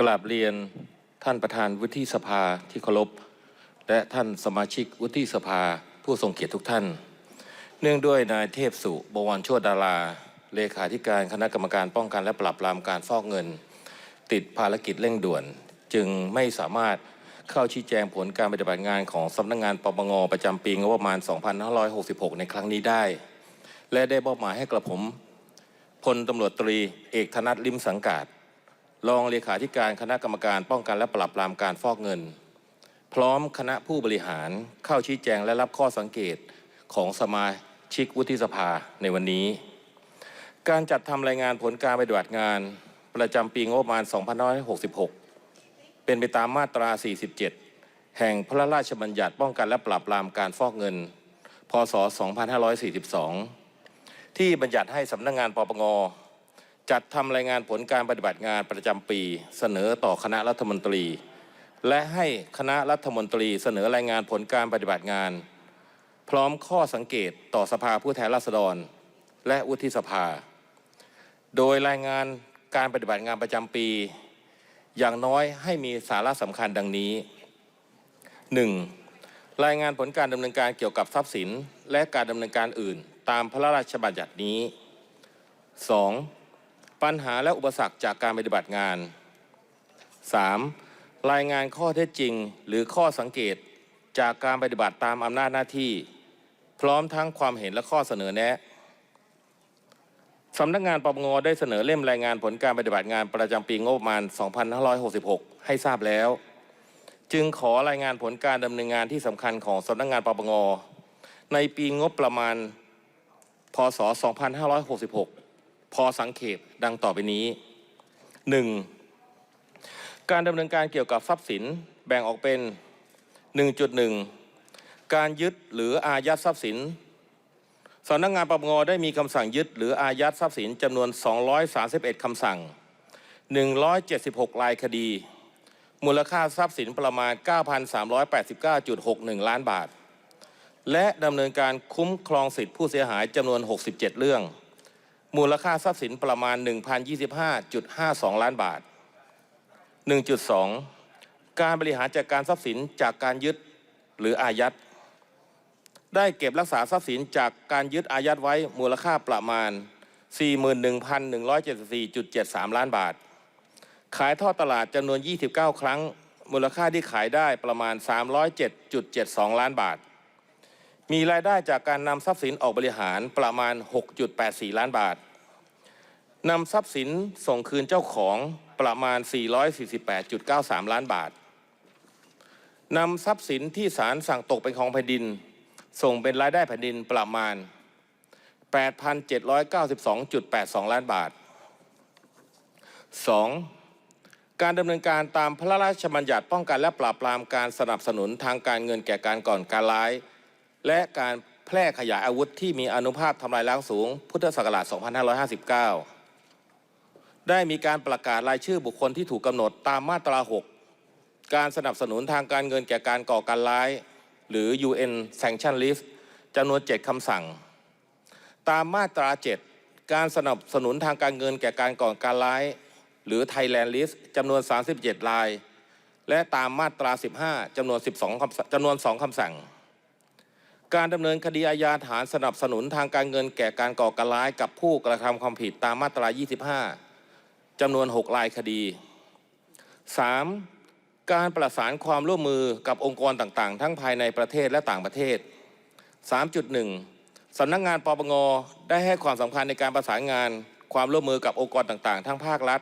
กราบเรียนท่านประธานวุฒิสภาที่เคารพ และท่านสมาชิกวุฒิสภาผู้ทรงเกียรติทุกท่าน เนื่องด้วยนายเทพสุบวรโชติดารา เลขาธิการคณะกรรมการป้องกันและปราบปรามการฟอกเงิน ติดภารกิจเร่งด่วน จึงไม่สามารถเข้าชี้แจงผลการปฏิบัติงานของสำนักงานปปงประจำปีงบประมาณ 2566 ในครั้งนี้ได้ และได้มอบหมายให้กระผมพลตำรวจตรีเอกธนัทลิมสังกาด รองเลขาธิการคณะกรรมการป้องกันและปราบปรามการฟอกเงิน พร้อมคณะผู้บริหารเข้าชี้แจงและรับข้อสังเกตของสมาชิกวุฒิสภาในวันนี้ การจัดทำรายงานผลการปฏิบัติงานประจำปีงบประมาณ 2566 เป็นไปตามมาตรา 47 แห่งพระราชบัญญัติป้องกันและปราบปรามการฟอกเงิน พศ 2542 ที่บัญญัติให้สำนักงานปปง จัดทำรายงานผลการปฏิบัติงานประจำปี เสนอต่อคณะรัฐมนตรี และให้คณะรัฐมนตรีเสนอรายงานผลการปฏิบัติงาน พร้อมข้อสังเกตต่อสภาผู้แทนราษฎร และวุฒิสภา โดยรายงานการปฏิบัติงานประจำปี อย่างน้อยให้มีสาระสำคัญดังนี้ 1. รายงานผลการดำเนินการเกี่ยวกับทรัพย์สิน และการดำเนินการอื่น ตามพระราชบัญญัตินี้ 2. ปัญหาและอุปสรรคจากการปฏิบัติงาน 3. รายงานข้อเท็จจริง หรือข้อสังเกตจากการปฏิบัติตามอำนาจหน้าที่ พร้อมทั้งความเห็นและข้อเสนอแนะสำนักงานปปงได้เสนอเล่มรายงานผลการปฏิบัติงานประจำปีงบประมาณ 2566 ให้ทราบแล้ว จึงขอรายงานผลการดำเนินงานที่สำคัญของสำนักงานปปงในปีงบประมาณ พศ 2566 พอสังเขปดังต่อไปนี้ 1. การดำเนินการเกี่ยวกับทรัพย์สินแบ่งออกเป็น 1.1 การยึดหรืออายัดทรัพย์สินสำนักงานปปงได้มีคำสั่งยึดหรืออายัดทรัพย์สินจำนวน 231 คำสั่ง 176 รายคดี มูลค่าทรัพย์สินประมาณ 9,389.61 ล้านบาท และดำเนินการคุ้มครองสิทธิผู้เสียหายจำนวน 67 เรื่อง มูลค่าทรัพย์สินประมาณ 1,025.52 ล้านบาท 1.2 การบริหารจัดการทรัพย์สินจากการยึดหรืออายัด ได้เก็บรักษาทรัพย์สินจากการยึดอายัดไว้มูลค่าประมาณ 41,174.73 ล้านบาท ขายทอดตลาดจำนวน 29 ครั้ง มูลค่าที่ขายได้ประมาณ 307.72 ล้านบาท มีรายได้จากการนำทรัพย์สินออกบริหารประมาณ 6.84 ล้านบาทนำทรัพย์สินส่งคืนเจ้าของประมาณ 448.93 ล้านบาทนำทรัพย์สินที่ศาลสั่งตกเป็นของแผ่นดิน ส่งเป็นรายได้แผ่นดินประมาณ 8,792.82 ล้านบาท 2. การดำเนินการตามพระราชบัญญัติป้องกันและปราบปรามการสนับสนุนทางการเงินแก่การก่อนการร้าย และการแพร่ขยายอาวุธที่มีอนุภาพทำลายล้างสูง พุทธศักราช 2559 ได้มีการประกาศรายชื่อบุคคลที่ถูกกำหนดตามมาตรา 6 การสนับสนุนทางการเงินแก่การก่อการร้าย หรือ UN Sanction List จำนวน 7 คำสั่ง ตามมาตรา 7 การสนับสนุนทางการเงินแก่การก่อการร้าย หรือ Thailand List จำนวน 37 ราย และตามมาตรา 15จำนวน 12จำนวน 2คำสั่ง การดำเนินคดีอาญาฐานสนับสนุนทางการเงินแก่การก่อการร้ายกับผู้กระทำความผิดตามมาตรา 25 จำนวน 6 รายคดี 3. การประสานความร่วมมือกับองค์กรต่างๆ ทั้งภายในประเทศและต่างประเทศ 3.1 สำนักงานปปงได้ให้ความสำคัญในการประสานงานความร่วมมือกับองค์กรต่างๆ ทั้งภาครัฐ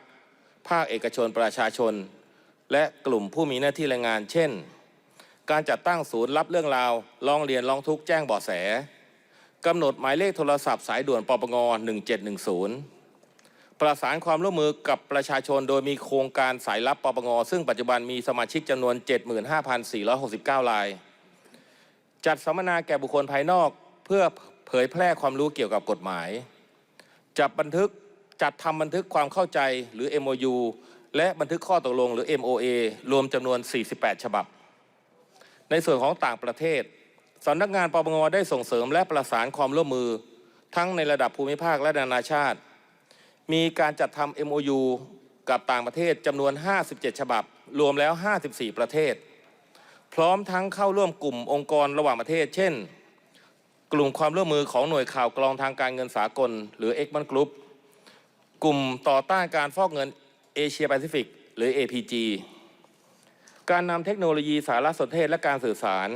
ภาคเอกชนประชาชน และกลุ่มผู้มีหน้าที่แรงงาน เช่น การจัดตั้งศูนย์รับเรื่องราวร้องเรียนร้องทุกข์แจ้งเบาะแสกำหนดหมายเลขโทรศัพท์สายด่วนปปง 1710 ประสานความร่วมมือกับประชาชนโดยมีโครงการสายลับปปง ซึ่งปัจจุบันมีสมาชิกจำนวน 75,469 ราย จัดสัมมนาแก่บุคคลภายนอกเพื่อเผยแพร่ความรู้เกี่ยวกับกฎหมาย จับบันทึกจัดทำบันทึกความเข้าใจหรือ MOU และบันทึกข้อตกลงหรือ MOA รวมจำนวน 48 ฉบับ ในส่วนของต่างประเทศสำนักงานปปงได้ส่งเสริมและประสานความร่วมมือ ทั้งในระดับภูมิภาคและนานาชาติ มีการจัดทำ MOU กับต่างประเทศจำนวน 57 ฉบับ รวมแล้ว 54 ประเทศ พร้อมทั้งเข้าร่วมกลุ่มองค์กรระหว่างประเทศ เช่น กลุ่มความร่วมมือของหน่วยข่าวกรองทางการเงินสากล หรือ e x m a n Group กลุ่มต่อต้านการฟอกเงินเอเชียแปซิฟิกหรือ APG การนำเทคโนโลยีสารสนเทศและการสื่อสาร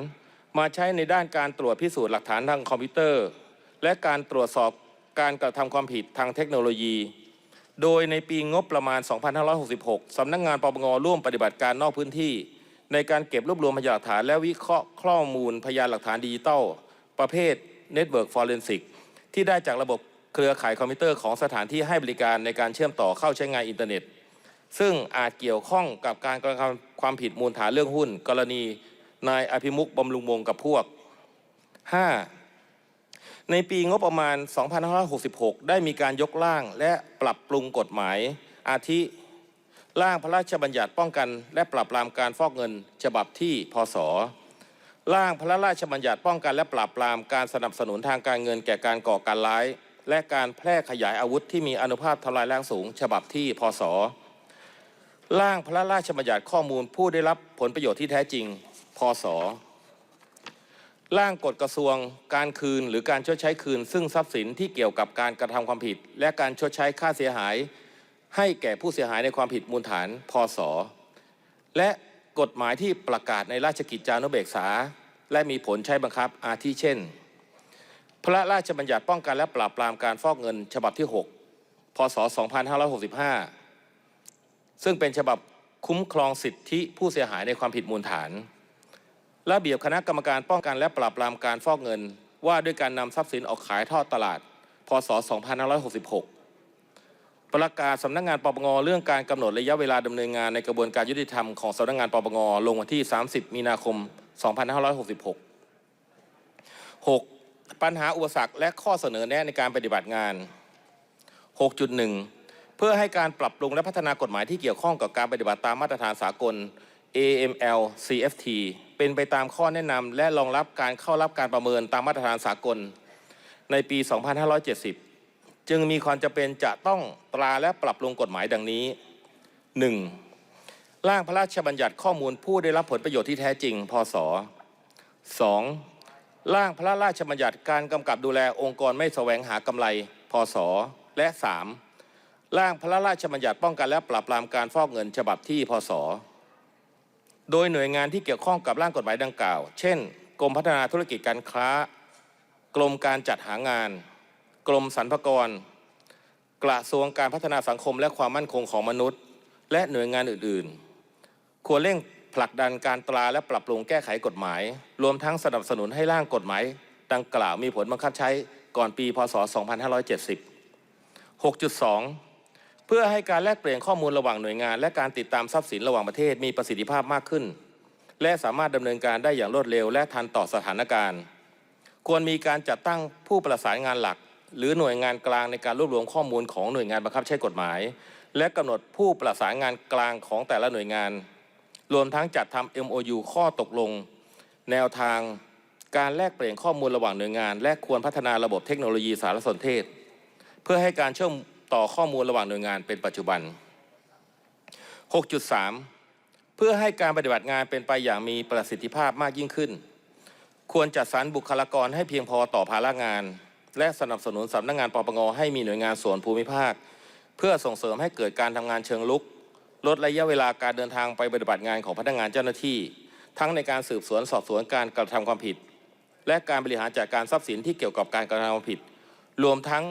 มาใช้ในด้านการตรวจพิสูจน์หลักฐานทางคอมพิวเตอร์ และการตรวจสอบการกระทำความผิดทางเทคโนโลยี โดยในปีงบประมาณ 2566 สำนักงงานปปงร่วมปฏิบัติการนอกพื้นที่ ในการเก็บรวบรวมพยานหลักฐานและวิเคราะห์ข้อมูลพยานหลักฐานดิจิทัล ประเภท Network Forensic ที่ได้จากระบบเครือข่ายคอมพิวเตอร์ของสถานที่ให้บริการในการเชื่อมต่อเข้าใช้งานอินเทอร์เน็ต ซึ่งอาจเกี่ยวข้องกับการกระทำความผิดมูลฐานเรื่องหุ้น กรณีนายอภิมุกบำรุงวงกับพวก 5. ในปีงบประมาณ 2566 ได้มีการยกร่างและปรับปรุงกฎหมาย อาทิร่างพระราชบัญญัติป้องกัน และปราบปรามการฟอกเงิน ฉบับที่พศร่างพระราชบัญญัติป้องกันและปราบปรามการสนับสนุนทางการเงินแก่การก่อการร้าย และการแพร่ขยายอาวุธที่มีอนุภาพทำลายแรงสูง ฉบับที่พศ ร่างพระราชบัญญัติข้อมูลผู้ได้รับผลประโยชน์ที่แท้จริง พศ ร่างกฎกระทรวงการคืนหรือการชดใช้คืน ซึ่งทรัพย์สินที่เกี่ยวกับการกระทำความผิด และการชดใช้ค่าเสียหาย ให้แก่ผู้เสียหายในความผิดมูลฐาน พศ และกฎหมายที่ประกาศในราชกิจจานุเบกษา และมีผลใช้บังคับอาทิเช่น พระราชบัญญัติป้องกันและปราบปรามการฟอกเงินฉบับที่ 6 พศ 2565 ซึ่งเป็นฉบับคุ้มครองสิทธิผู้เสียหายในความผิดมูลฐาน ระเบียบคณะกรรมการป้องกันและปราบปรามการฟอกเงิน ว่าด้วยการนำทรัพย์สินออกขายทอดตลาด พศ 2566 ประกาศสำนักงานปปงเรื่องการกำหนดระยะเวลาดำเนินงานในกระบวนการยุติธรรมของสำนักงานปปงลงวันที่ 30 มีนาคม 2566 6. ปัญหาอุปสรรคและข้อเสนอแนะในการปฏิบัติงาน 6.1 เพื่อให้การปรับปรุงและพัฒนากฎหมายที่เกี่ยวข้องกับการปฏิบัติตามมาตรฐานสากล AML CFT เป็นไปตามข้อแนะนำและรองรับการเข้ารับการประเมินตามมาตรฐานสากล ในปี 2570 จึงมีความจำเป็นจะต้องตราและปรับปรุงกฎหมายดังนี้ 1. ร่างพระราชบัญญัติข้อมูลผู้ได้รับผลประโยชน์ที่แท้จริง พศ 2. ร่างพระราชบัญญัติการกำกับดูแลองค์กรไม่แสวงหากำไร พศ และ 3. ร่างพระราชบัญญัติป้องกันและปราบปรามการฟอกเงินฉบับที่พศ โดยหน่วยงานที่เกี่ยวข้องกับร่างกฎหมายดังกล่าว เช่น กรมพัฒนาธุรกิจการค้า กรมการจัดหางาน กรมสรรพากร กระทรวงการพัฒนาสังคมและความมั่นคงของมนุษย์ และหน่วยงานอื่นๆ ควรเร่งผลักดันการตราและปรับปรุงแก้ไขกฎหมาย รวมทั้งสนับสนุนให้ร่างกฎหมาย ดังกล่าวมีผลบังคับใช้ก่อนปี พศ 2570 6.2 เพื่อให้การแลกเปลี่ยนข้อมูลระหว่างหน่วยงาน และการติดตามทรัพย์สินระหว่างประเทศมีประสิทธิภาพมากขึ้น และสามารถดำเนินการได้อย่างรวดเร็ว และทันต่อสถานการณ์ ควรมีการจัดตั้งผู้ประสานงานหลัก หรือหน่วยงานกลางในการรวบรวมข้อมูลของหน่วยงานบังคับใช้กฎหมาย และกำหนดผู้ประสานงานกลางของแต่ละหน่วยงาน รวมทั้งจัดทำ MOU ข้อตกลง แนวทางการแลกเปลี่ยนข้อมูลระหว่างหน่วยงาน และควรพัฒนาระบบเทคโนโลยีสารสนเทศ เพื่อให้การเชื่อม ต่อข้อมูลระหว่างหน่วยงานเป็นปัจจุบัน 6.3 เพื่อให้การปฏิบัติงานเป็นไปอย่างมีประสิทธิภาพมากยิ่งขึ้น ควรจัดสรรบุคลากรให้เพียงพอต่อภาระงาน และสนับสนุนสำนักงานปปงให้มีหน่วยงานส่วนภูมิภาค เพื่อส่งเสริมให้เกิดการทำงานเชิงลุก ลดระยะเวลาการเดินทางไปปฏิบัติงานของพนักงานเจ้าหน้าที่ ทั้งในการสืบสวนสอบสวนการกระทำความผิด และการบริหารจัดการทรัพย์สินที่เกี่ยวกับการกระทำความผิด รวมทั้ง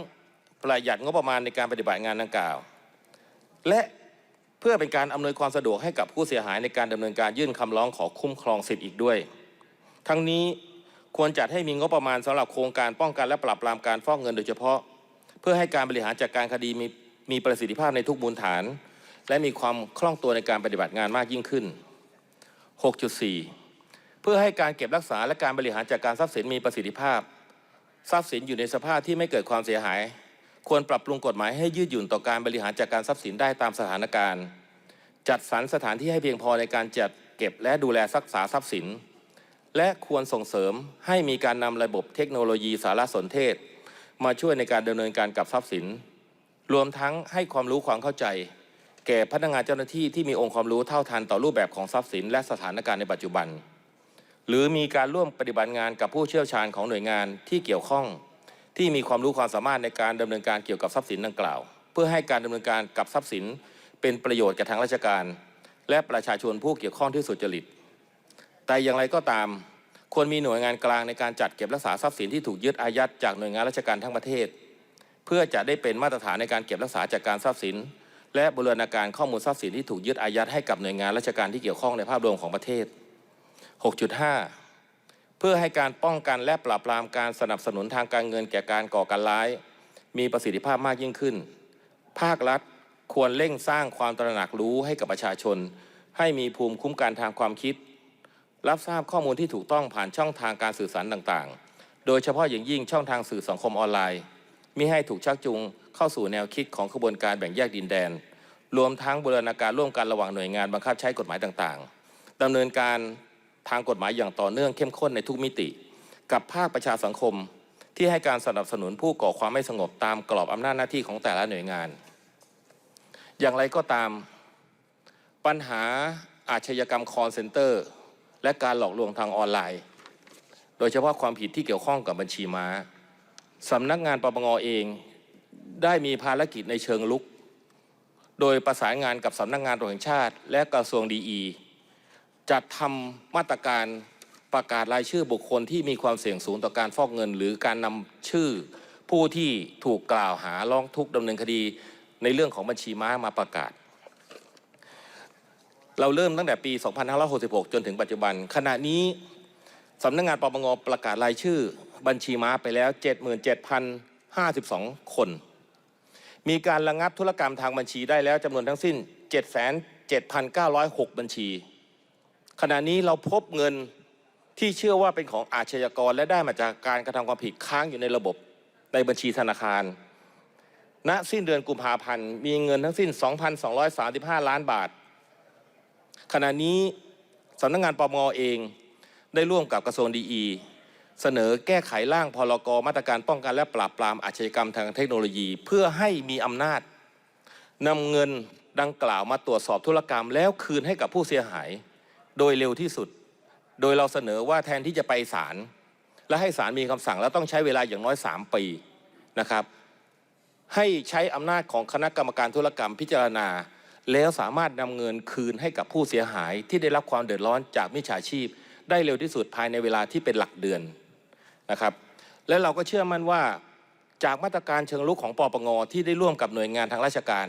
ประหยัดงบประมาณในการปฏิบัติงานดังกล่าว และเพื่อเป็นการอำนวยความสะดวกให้กับผู้เสียหายในการดำเนินการยื่นคำร้องขอคุ้มครองสิทธิ์อีกด้วย ทั้งนี้ควรจัดให้มีงบประมาณสำหรับโครงการป้องกันและปราบปรามการฟอกเงินโดยเฉพาะ เพื่อให้การบริหารจัดการคดีมีมีประสิทธิภาพในทุกมูลฐาน และมีความคล่องตัวในการปฏิบัติงานมากยิ่งขึ้น 6.4 เพื่อให้การเก็บรักษาและการบริหารจัดการทรัพย์สินมีประสิทธิภาพ ทรัพย์สินอยู่ในสภาพที่ไม่เกิดความเสียหาย ควรปรับปรุงกฎหมายให้ยืดหยุ่นต่อการบริหารจัดการทรัพย์สินได้ตามสถานการณ์ จัดสรรสถานที่ให้เพียงพอในการจัดเก็บและดูแลรักษาทรัพย์สิน และควรส่งเสริมให้มีการนำระบบเทคโนโลยีสารสนเทศ มาช่วยในการดำเนินการกับทรัพย์สิน รวมทั้งให้ความรู้ความเข้าใจ แก่พนักงานเจ้าหน้าที่ที่มีองค์ความรู้เท่าทันต่อรูปแบบของทรัพย์สิน และสถานการณ์ในปัจจุบัน หรือมีการร่วมปฏิบัติงานกับผู้เชี่ยวชาญของหน่วยงานที่เกี่ยวข้อง ที่มีความรู้ความสามารถในการดำเนินการเกี่ยวกับทรัพย์สินดังกล่าว เพื่อให้การดำเนินการกับทรัพย์สินเป็นประโยชน์แก่ทางราชการ และประชาชนผู้เกี่ยวข้องที่สุจริต แต่อย่างไรก็ตามควรมีหน่วยงานกลางในการจัดเก็บรักษาทรัพย์สินที่ถูกยึดอายัดจากหน่วยงานราชการทั้งประเทศ เพื่อจะได้เป็นมาตรฐานในการเก็บรักษาจัดการทรัพย์สิน และบูรณาการข้อมูลทรัพย์สินที่ถูกยึดอายัดให้กับหน่วยงานราชการที่เกี่ยวข้องในภาพรวมของประเทศ 6.5 พื่อให้การป้องกันและปราบปรามการสนับสนุนทางการเงินแก่การก่อการร้าย มีประสิทธิภาพมากยิ่งขึ้น ภาครัฐควรเร่งสร้างความตระหนักรู้ให้กับประชาชน ให้มีภูมิคุ้มกันทางความคิด รับทราบข้อมูลที่ถูกต้องผ่านช่องทางการสื่อสารต่างๆ โดยเฉพาะอย่างยิ่งช่องทางสื่อสังคมออนไลน์มิให้ถูกชักจูงเข้าสู่แนวคิดของขบวนการแบ่งแยกดินแดน รวมทั้งบูรณาการร่วมกันระหว่างหน่วยงานบังคับใช้กฎหมายต่างๆดำเนินการ ทางกฎหมายอย่างต่อเนื่องเข้มข้นในทุกมิติ กับภาคประชาสังคมที่ให้การสนับสนุนผู้ก่อความไม่สงบตามกรอบอำนาจหน้าที่ของแต่ละหน่วยงาน อย่างไรก็ตาม ปัญหาอาชญากรรมคอนเซนเตอร์ และการหลอกลวงทางออนไลน์ โดยเฉพาะความผิดที่เกี่ยวข้องกับบัญชีม้าสำนักงานปปงเองได้มีภารกิจในเชิงลุก โดยประสานงานกับสำนักงานตำรวจแห่งชาติ และกระทรวงดีอี จัดทำมาตรการประกาศรายชื่อบุคคลที่มีความเสี่ยงสูงต่อการฟอกเงิน หรือการนำชื่อผู้ที่ถูกกล่าวหาร้องทุกข์ดำเนินคดีในเรื่องของบัญชีม้ามาประกาศ เราเริ่มตั้งแต่ปี 2566 จนถึงปัจจุบัน ขณะนี้สำนักงานปปงประกาศรายชื่อบัญชีม้าไปแล้ว 77,052 คน มีการระงับธุรกรรมทางบัญชีได้แล้วจำนวนทั้งสิ้น 7,7,906 บัญชี ขณะนี้เราพบเงินที่เชื่อว่าเป็นของอาชญากร และได้มาจากการกระทำความผิดค้างอยู่ในระบบในบัญชีธนาคาร ณ สิ้นเดือนกุมภาพันธ์ มีเงินทั้งสิ้น 2,235 ล้านบาท ขณะนี้สำนักงงานปปงเองได้ร่วมกับกระทรวงดีอีเสนอแก้ไขร่างพรกมาตรการป้องกันและปราบปรามอาชญากรรมทางเทคโนโลยี เพื่อให้มีอำนาจนำเงินดังกล่าวมาตรวจสอบธุรกรรมแล้วคืนให้กับผู้เสียหาย โดยเร็วที่สุด โดยเราเสนอว่าแทนที่จะไปศาลและให้ศาลมีคำสั่งแล้วต้องใช้เวลาอย่างน้อย 3 ปีนะครับ ให้ใช้อำนาจของคณะกรรมการธุรกรรมพิจารณา แล้วสามารถนำเงินคืนให้กับผู้เสียหายที่ได้รับความเดือดร้อนจากมิจฉาชีพ ได้เร็วที่สุดภายในเวลาที่เป็นหลักเดือนนะครับ และเราก็เชื่อมั่นว่าจากมาตรการเชิงลุกของปปงที่ได้ร่วมกับหน่วยงานทางราชการ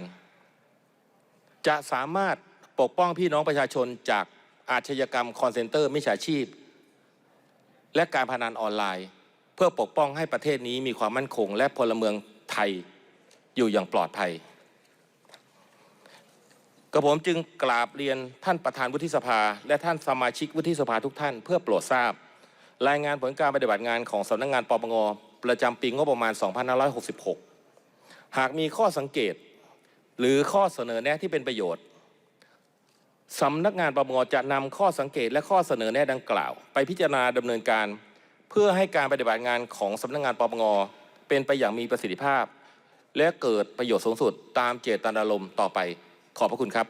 จะสามารถปกป้องพี่น้องประชาชนจาก อาชญากรรมคอนเซนเตอร์มิจฉาชีพ และการพนันออนไลน์ เพื่อปกป้องให้ประเทศนี้มีความมั่นคง และพลเมืองไทยอยู่อย่างปลอดภัยกระผมจึงกราบเรียนท่านประธานวุฒิสภา และท่านสมาชิกวุฒิสภาทุกท่านเพื่อโปรดทราบ รายงานผลการปฏิบัติงานของสำนักงงานปปงประจำปีงบประมาณ 2566 หากมีข้อสังเกต หรือข้อเสนอแนะที่เป็นประโยชน์ สำนักงานปปงจะนำข้อสังเกตและข้อเสนอแนะดังกล่าว ไปพิจารณาดำเนินการ เพื่อให้การปฏิบัติงานของสำนักงานปปงเป็นไปอย่างมีประสิทธิภาพ และเกิดประโยชน์สูงสุดตามเจตนารมณ์ต่อไปขอบพระคุณครับ